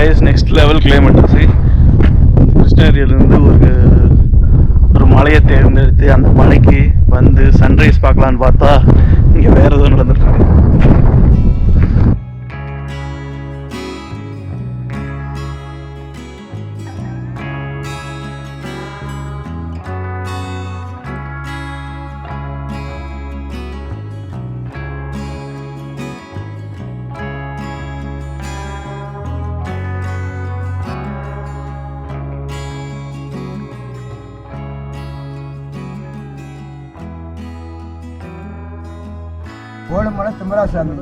Guys next level climate ஆச்சு கிருஷ்ணகிரியிலேருந்து ஒரு ஒரு மலையை தேர்ந்தெடுத்து அந்த மலைக்கு வந்து சன்ரைஸ் பார்க்கலான்னு பார்த்தா இங்கே வேற எதுவும் நடந்துருக்கு ஓலமலை திம்மராசாமி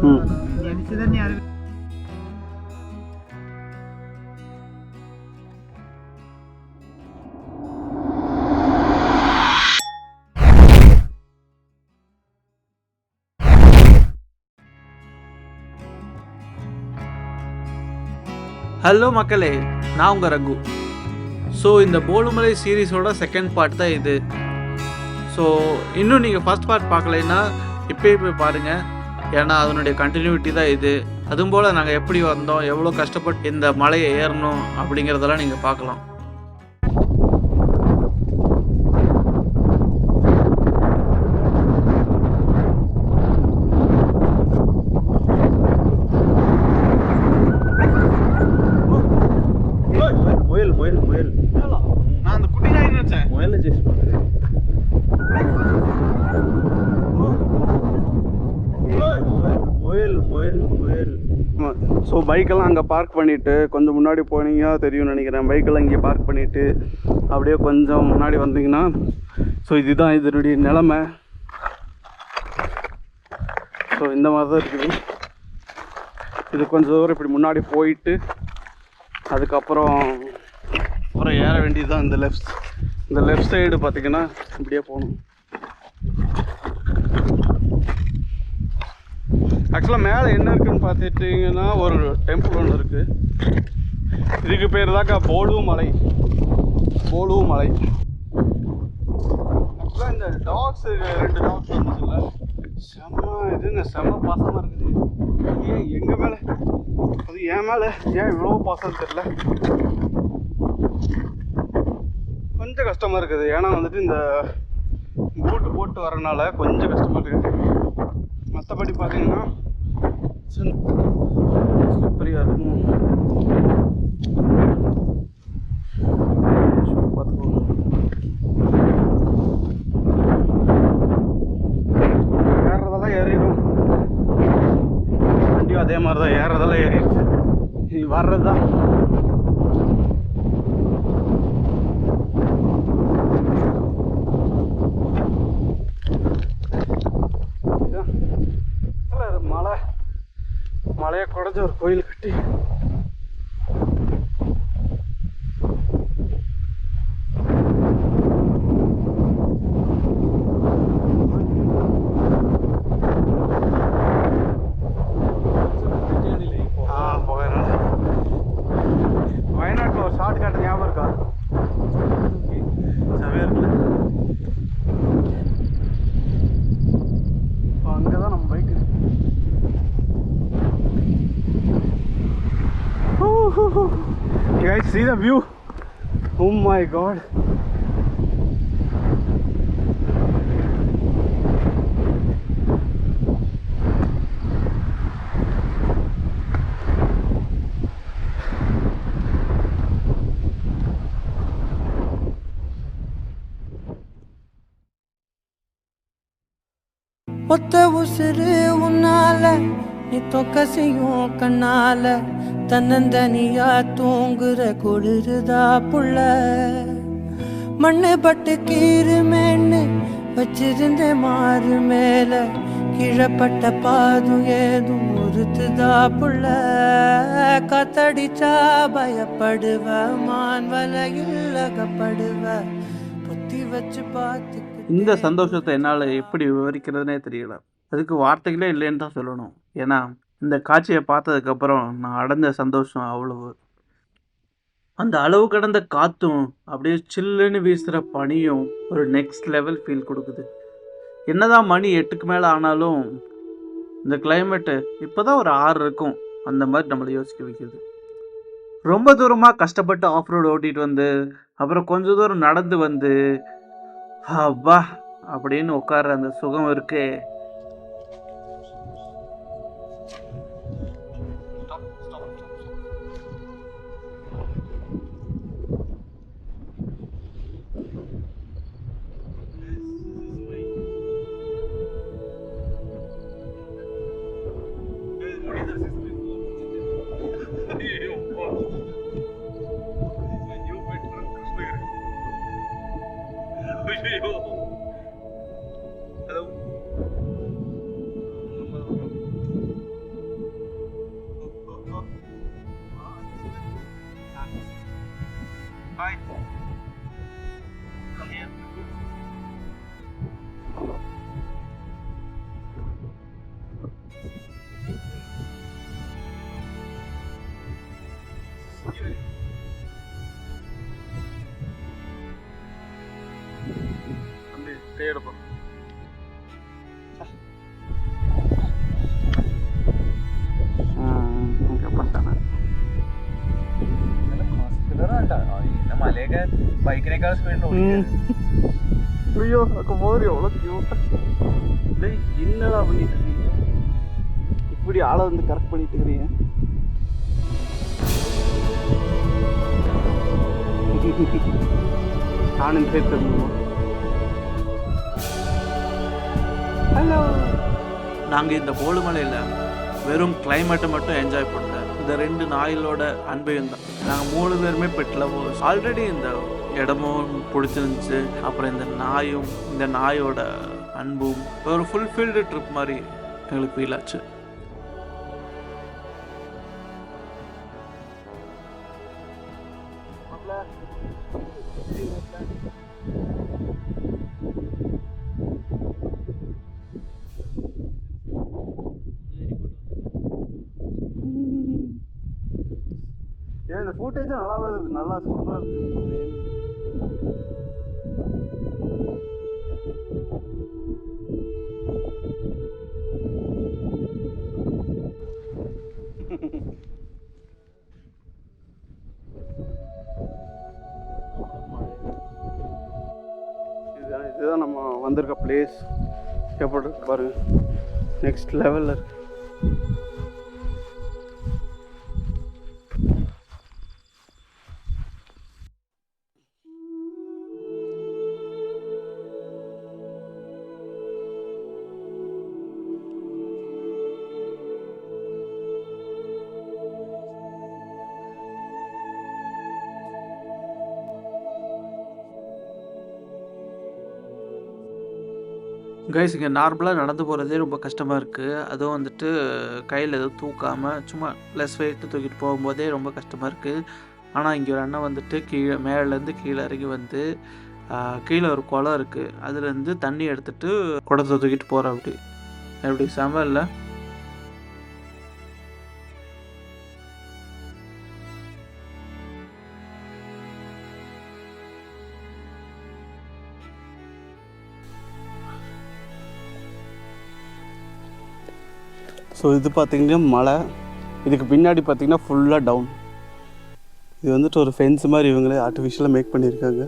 ஹலோ மக்களே. நான் உங்கள் ரகு. ஸோ இந்த போலுமலை சீரீஸோட செகண்ட் பார்ட் தான் இது. ஸோ இன்னும் நீங்கள் ஃபர்ஸ்ட் பார்ட் பார்க்கலைன்னா இப்போயே போய் பாருங்கள் ஏன்னா அதனுடைய கண்டினியூட்டி தான் இது. அதுவும் போல் நாங்கள் எப்படி வந்தோம் எவ்வளோ கஷ்டப்பட்டு இந்த மலையை ஏறணும் அப்படிங்கிறதெல்லாம் நீங்கள் பார்க்கலாம். ஸோ பைக்கெல்லாம் அங்கே பார்க் பண்ணிவிட்டு கொஞ்சம் முன்னாடி போனீங்கன்னா தெரியும்னு நினைக்கிறேன். பைக்கெல்லாம் இங்கே பார்க் பண்ணிவிட்டு அப்படியே கொஞ்சம் முன்னாடி வந்தீங்கன்னா ஸோ இதுதான் இதனுடைய நிலமை. ஸோ இந்த மாதிரி தான் இருக்குது. இது கொஞ்சம் தூரம் இப்படி முன்னாடி போயிட்டு அதுக்கப்புறம் அப்புறம் ஏற வேண்டியது தான் இந்த லெஃப்ட் இந்த லெஃப்ட் சைடு பார்த்தீங்கன்னா இப்படியே போகணும். ஆக்சுவலாக மேலே என்ன இருக்குதுன்னு பார்த்துட்டிங்கன்னா ஒரு டெம்பிள் ஒன்று இருக்குது இதுக்கு பேர் தாக்கா போலு மலை. போலு மலை. ஆக்சுவலாக இந்த டாக்ஸ் ரெண்டு டாக்ஸ் வந்துச்சுல்ல. செம்ம இதுங்க செம்ம பாசமாக இருக்குது. ஏன் எங்கள் மேலே? அது என் மேலே? ஏன் இவ்வளோ பாசம் தெரில கொஞ்சம் கஷ்டமாக இருக்குது. ஏன்னா வந்துட்டு இந்த பூட்டு போட்டு வரனால கொஞ்சம் கஷ்டமாக இருக்குது. மற்றபடி பார்த்தீங்கன்னா ஸ்லிப்பரியாக இருக்கும்? Shoe பார்த்துக்கோங்க ஏறுறதெல்லாம் ஏறிடும். வண்டியும் அதே மாதிரி தான் ஏறுறதெல்லாம் ஏறிடுச்சு. நீ வர்றது தான் இதான். இல்ல, இது மலை மலையை குறைஞ்ச ஒரு já viu? Oh my god! What the was it? நீ தொக்கசையும் கண்ணால தன்னந்தனியா தூங்குற குளிருதா புள்ள? மண்ணு பட்டு கீருமேன்னு வச்சிருந்த மாறு மேல கீழப்பட்ட பாதும் ஏதும் உறுத்துதா புள்ள? காத்தடிச்சா பயப்படுவ மான் வலையில் அகப்படுவ புத்தி வச்சு பார்த்து இந்த சந்தோஷத்தை என்னால் எப்படி விவரிக்கிறதுனே தெரியல. அதுக்கு வார்த்தைகளே இல்லைன்னு தான் சொல்லணும். ஏன்னா இந்த காட்சியை பார்த்ததுக்கப்புறம் நான் அடைஞ்ச சந்தோஷம் அவ்வளவு. அந்த அளவு கடந்த காற்றும் அப்படியே சில்லுன்னு வீசுகிற பனியும் ஒரு நெக்ஸ்ட் லெவல் ஃபீல் கொடுக்குது. என்னதான் மணி எட்டுக்கு மேலே ஆனாலும் இந்த கிளைமேட்டு இப்போ தான் ஒரு ஆறு இருக்கும். அந்த மாதிரி நம்மளை யோசிக்க வைக்குது. ரொம்ப தூரமாக கஷ்டப்பட்டு ஆஃப் ரோடு ஓட்டிகிட்டு வந்து அப்புறம் கொஞ்சம் தூரம் நடந்து வந்து அப்பா அப்படின்னு உட்கார்ற அந்த சுகம் இருக்கே. 拜。മലയൊക്കെ ബൈക്കിനേക്കാൾ സ്പീഡിൽ ஐயோ அங்கே போகிற எவ்வளோ கியூட்டா டேய் என்னடா பண்ணிட்டு இருக்கீங்க இப்படி ஆளை வந்து கரெக்ட் பண்ணிட்டு இருக்கிறீங்க நானும் பேர் தெரிஞ்சுமா ஹலோ நாங்கள் இந்த போலுமலையில் வெறும் கிளைமேட்டை மட்டும் என்ஜாய் பண்ணல இந்த ரெண்டு நாய்களோட அன்பையும் தான் நாங்கள் மூணு பேருமே பெட்டில் ஆல்ரெடி இந்த இடமும் பிடிச்சிருந்துச்சு. அப்புறம் இந்த நாயும் இந்த நாயோட அன்பும் ஒரு ஃபுல்ஃபில்டு ட்ரிப் மாதிரி எங்களுக்கு ஃபீல் ஆச்சு. இந்த ஃபுட்டேஜ் நல்லா வருது நல்லா சூப்பராக இருக்குது இதுதான் நம்ம வந்திருக்க பிளேஸ் எப்படி பாருங்க. நெக்ஸ்ட் லெவலில் இருக்கு. கைஸ் இங்கே நார்மலாக நடந்து போகிறதே ரொம்ப கஷ்டமாக இருக்குது அதுவும் வந்துட்டு கையில் எதுவும் தூக்காமல் சும்மா லெஸ் வெயிட்டு தூக்கிட்டு போகும்போதே ரொம்ப கஷ்டமாக இருக்குது ஆனால் இங்கே ஒரு அண்ணன் வந்துட்டு கீழே மேலேருந்து கீழே இறங்கி வந்து கீழே ஒரு குளம் இருக்குது அதுலேருந்து தண்ணி எடுத்துகிட்டு குடத்தை தூக்கிட்டு போகிற அப்படி. எப்படி செம இல்லை? ஸோ இது பார்த்திங்கன்னா மலை இதுக்கு பின்னாடி பார்த்திங்கன்னா ஃபுல்லாக டவுன் இது வந்துட்டு ஒரு ஃபென்ஸ் மாதிரி இவங்களே ஆர்டிஃபிஷியலாக மேக் பண்ணியிருக்காங்க.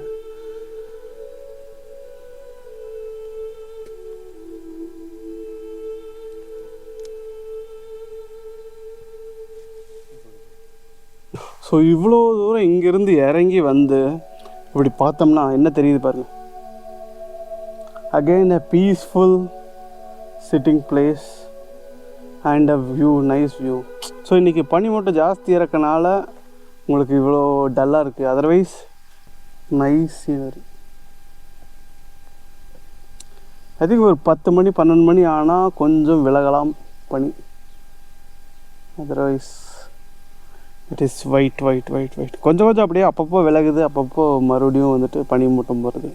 ஸோ இவ்வளோ தூரம் இங்கேருந்து இறங்கி வந்து இப்படி பார்த்தோம்னா என்ன தெரியுது பாருங்க. Again a peaceful sitting place and a view nice view so இன்றைக்கி பனி மட்டும் ஜாஸ்தி இருக்கனால உங்களுக்கு இவ்வளோ டல்லாக இருக்குது otherwise nice scenery I think ஒரு பத்து மணி பன்னெண்டு மணி ஆனால் கொஞ்சம் விலகலாம் பனி. Otherwise it is white white white white கொஞ்சம் கொஞ்சம் அப்படியே அப்பப்போ விலகுது. அப்பப்போ மறுபடியும் வந்துட்டு பனி மூட்டம் போகிறது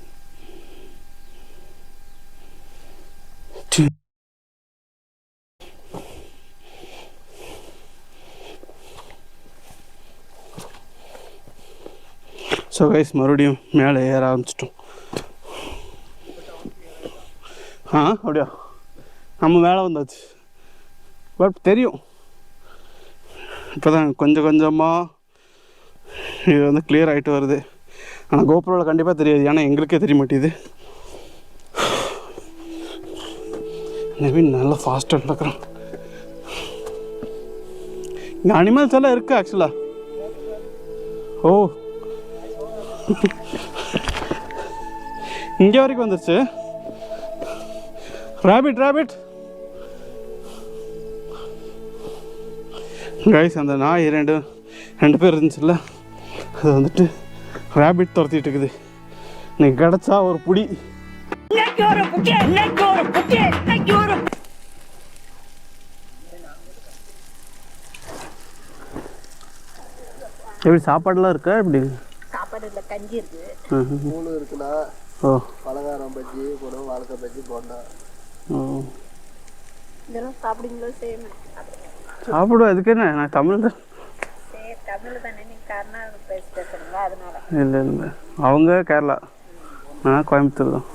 ஸோ கைஸ் மறுபடியும் மேலே ஏற ஆரம்பிச்சிட்டோம். ஆ அப்படியா? நம்ம மேலே வந்தாச்சு. பட் தெரியும். இப்போ தான் கொஞ்சம் கொஞ்சமாக இது வந்து கிளியர் ஆகிட்டு வருது. ஆனால் கோபுரோவில் கண்டிப்பாக தெரியாது. ஏன்னா எங்களுக்கே தெரிய மாட்டேது நவீன் நல்லா ஃபாஸ்ட்டாக நடக்கிறான். இங்கே அனிமல்ஸ் எல்லாம் இருக்குது ஆக்சுவலாக ஓ இங்கே வரைக்கும் வந்துருச்சு. ரேபிட் ரேபிட் கைஸ் அந்த நாய் ரெண்டு ரெண்டு பேர் இருந்துச்சுல்ல? அது வந்துட்டு ரேபிட் துரத்திட்டு இருக்குது. இன்னைக்கு கிடச்சா ஒரு புடி. எப்படி சாப்பாடுலாம் இருக்கா? எப்படி? சாப்பாடு இல்லை கஞ்சி இருக்கு மூணு இருக்குண்ணா ஓ. பலகாரம் பஜ்ஜி போடுவோம் வாழைக்காய் பஜ்ஜி போண்டா. இதெல்லாம் சாப்பிடுங்களோ செய்யணும். சாப்பிடுவோம். அதுக்கு என்ன? நான் தமிழ் தான். சரி தமிழ் தானே. நீ கர்நாடக பேசி பேசுறீங்களா? அதனால. இல்லை இல்லை அவங்க கேரளா. நான் கோயம்புத்தூர் தான்.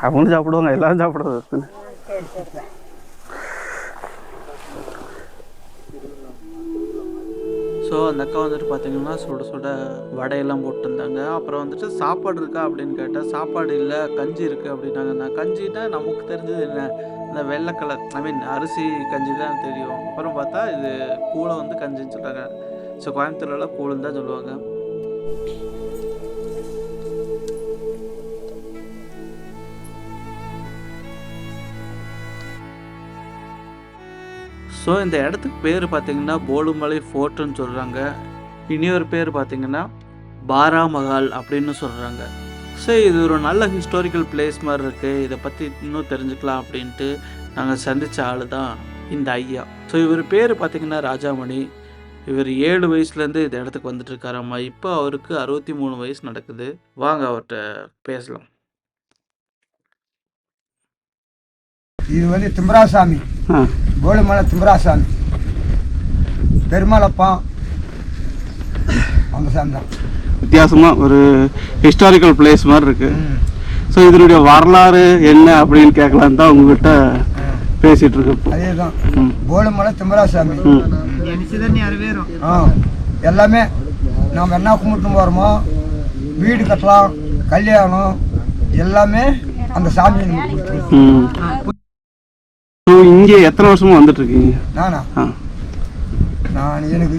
அவங்களும் சாப்பிடுவாங்க. எல்லாரும் சாப்பிடுறது ம், சரி சரி ஸோ அந்த அக்கா வந்துட்டு பார்த்தீங்கன்னா சுட சுட வடையெல்லாம் போட்டிருந்தாங்க. அப்புறம் வந்துட்டு சாப்பாடு இருக்கா அப்படின்னு கேட்டால் சாப்பாடு இல்லை கஞ்சி இருக்குது அப்படின்னாங்க. நான் கஞ்சின்னா நமக்கு தெரிஞ்சது என்ன? இந்த வெள்ளை கலர் ஐ மீன் அரிசி கஞ்சி தான் தெரியும். அப்புறம் பார்த்தா இது கூழை வந்து கஞ்சின்னு சொல்கிறாங்க ஸோ கோயம்புத்தூரில் கூழுன்னு தான் சொல்லுவாங்க. ஸோ இந்த இடத்துக்கு பேர் பார்த்தீங்கன்னா போலுமலை ஃபோர்ட்டுன்னு சொல்கிறாங்க இனியொரு பேர் பார்த்தீங்கன்னா பாராமகால் அப்படின்னு சொல்கிறாங்க ஸோ இது ஒரு நல்ல ஹிஸ்டாரிக்கல் பிளேஸ் மாதிரி இருக்குது இதை பற்றி இன்னும் தெரிஞ்சுக்கலாம் அப்படின்ட்டு நாங்கள் சந்தித்த ஆள் தான் இந்த ஐயா. ஸோ இவர் பேர் பார்த்தீங்கன்னா ராஜாமணி. இவர் ஏழு வயசுலேருந்து இந்த இடத்துக்கு வந்துட்டு இருக்காராம்மா. இப்போ அவருக்கு அறுபத்தி மூணு வயசு நடக்குது. வாங்க அவர்கிட்ட பேசலாம். இது வந்து திம்பராசாமி ஆ. கோலிமலை திம்பராசாமி பெருமாளப்பம் அந்த சாமி தான். வித்தியாசமாக ஒரு ஹிஸ்டாரிக்கல் பிளேஸ் மாதிரி இருக்குது ஸோ இதனுடைய வரலாறு என்ன அப்படின்னு கேட்கலான்னு தான் உங்ககிட்ட பேசிகிட்டு இருக்கோம் அதே தான் கோலிமலை திம்பராசாமி ம். ஆ எல்லாமே நாம் என்ன கும்பிட்டு போகிறோமோ வீடு கட்டலாம் கல்யாணம் எல்லாமே அந்த சாமி நமக்கு கொடுத்துரும். ம் ஸோ இங்கே எத்தனை வருஷமா வந்துட்டு இருக்கீங்க நானா நான் எனக்கு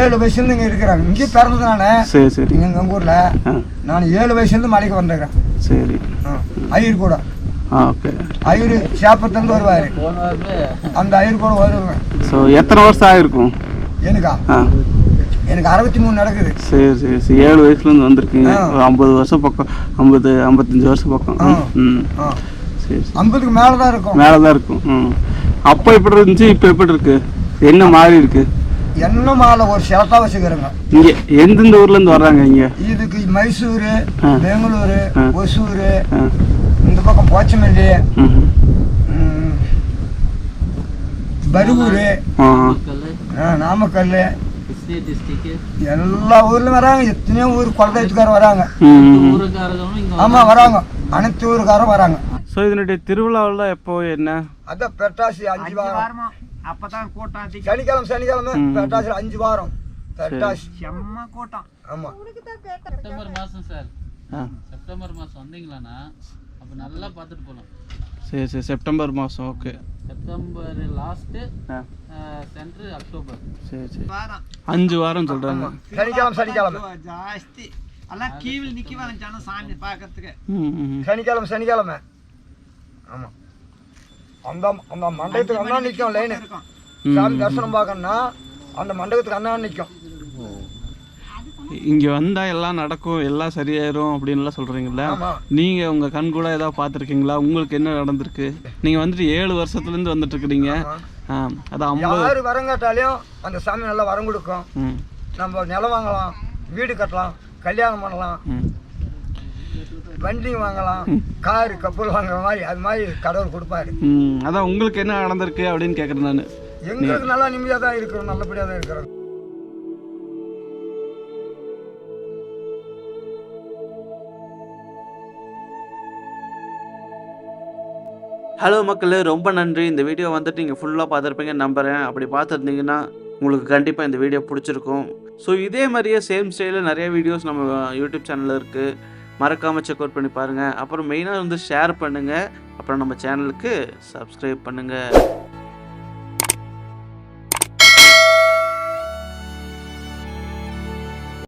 ஏழு வயசுலேருந்து இங்கே இருக்கிறேன். இங்கே பிறந்தது நான். சரி சரி. இங்கே எங்கள் ஊரில். நான் ஏழு வயசுலேருந்து மலைக்கு வந்துக்கிறேன் சரி. ஐயர் கூட. ஆ ஓகே. ஐயர் சேப்பத்துலேருந்து வருவார். அந்த ஐயர் கூட வருவேன். ஸோ எத்தனை வருஷம் ஆகிருக்கும் எனக்கா? எனக்கு அறுபத்தி மூணு நடக்குது. சரி சரி சரி. ஏழு வயசுலேருந்து வந்திருக்கீங்க. ஐம்பது வருஷம் பக்கம். ஐம்பது ஐம்பத்தஞ்சு வருஷம் பக்கம். ம். ஆ. சரி ஐம்பதுக்கு மேலே தான் இருக்கும். மேலே தான் இருக்கும். ம். அப்போ எப்படி இருந்துச்சு? இப்போ எப்படி இருக்கு? என்ன மாறி இருக்கு? என்ன மாலை ஒரு சிலத்தா வச்சுக்கிறேங்க. இங்கே எந்தெந்த ஊர்லேருந்து வர்றாங்க இங்கே? இதுக்கு மைசூர். பெங்களூரு. ஒசூர் இந்த பக்கம் போச்சமல்லி பருகூர் நாமக்கல் எல்லா ஊர்லயும் வராங்க. எத்தனையோ ஊர் குலதெய்வத்துக்காரர் வராங்க. ஆமா வராங்க. அனைத்து ஊருக்காரும் வராங்க. ஸோ இதனுடைய திருவிழாவில் எப்போ என்ன? அதான் பெட்டாசி அஞ்சு வாரம். அப்பதான் கூட்டம் சனிக்கிழமை சனிக்கிழமை. பெட்டாசி அஞ்சு வாரம். பெட்டாசி. செம்ம கூட்டம். ஆமா. செப்டம்பர் மாதம் சார். ஆ. செப்டம்பர் மாதம் வந்தீங்களாண்ணா? அப்போ நல்லா பார்த்துட்டு போகலாம் சரி சரி. செப்டம்பர் மாதம் ஓகே. செப்டம்பர் லாஸ்ட்டு ஆ. சென்ட்ரு அக்டோபர். சரி சரி. வாரம். அஞ்சு வாரம் சொல்கிறாங்க சனிக்கிழமை சனிக்கிழமை. ஜாஸ்தி. எல்லாம் கீவில் நிக்குவாங்க ஜனம் சாமி பார்க்கறதுக்கு. ம் ம். சனிக்கிழமை சனிக்கிழமை. ஆமா. அந்த அந்த மண்டபத்துக்கு அண்ணா நிற்கும் லைனு சாமி தரிசனம் பார்க்கணும்னா அந்த மண்டபத்துக்கு அண்ணா நிற்கும் இங்கே வந்தால் எல்லாம் நடக்கும் எல்லாம் சரியாயிரும் அப்படின்லாம் சொல்கிறீங்களா நீங்கள் உங்கள் கண் கூட ஏதாவது பார்த்துருக்கீங்களா? உங்களுக்கு என்ன நடந்திருக்கு? நீங்கள் வந்துட்டு ஏழு வருஷத்துலேருந்து வந்துட்டு இருக்கிறீங்க ஆ அது ஐம்பது யாரு வரங்காட்டாலையும் அந்த சாமி நல்லா வரம் கொடுக்கும். ம். நம்ம நிலம் வாங்கலாம் வீடு கட்டலாம் கல்யாணம் பண்ணலாம். ம். வண்டி வாங்கலாம் காரு கப்பல் வாங்குற மாதிரி அது மாதிரி கடவுள் கொடுப்பாரு. அதான் உங்களுக்கு என்ன நடந்திருக்கு அப்படின்னு கேட்குறேன் நான். எங்களுக்கு நல்லா நிம்மதியாக தான் இருக்கிறோம் நல்லபடியாக தான் இருக்கிறோம். ஹலோ மக்களே ரொம்ப நன்றி. இந்த வீடியோ வந்துட்டு நீங்கள் ஃபுல்லாக பார்த்துருப்பீங்கன்னு நம்புகிறேன் அப்படி பார்த்துருந்தீங்கன்னா உங்களுக்கு கண்டிப்பாக இந்த வீடியோ பிடிச்சிருக்கும். ஸோ இதே மாதிரியே சேம் ஸ்டைலில் நிறைய வீடியோஸ் நம்ம யூடியூப் சேனலில் இருக்குது மறக்காமல் செக் அவுட் பண்ணி பாருங்கள் அப்புறம் மெயினாக வந்து ஷேர் பண்ணுங்கள் அப்புறம் நம்ம சேனலுக்கு சப்ஸ்கிரைப் பண்ணுங்கள்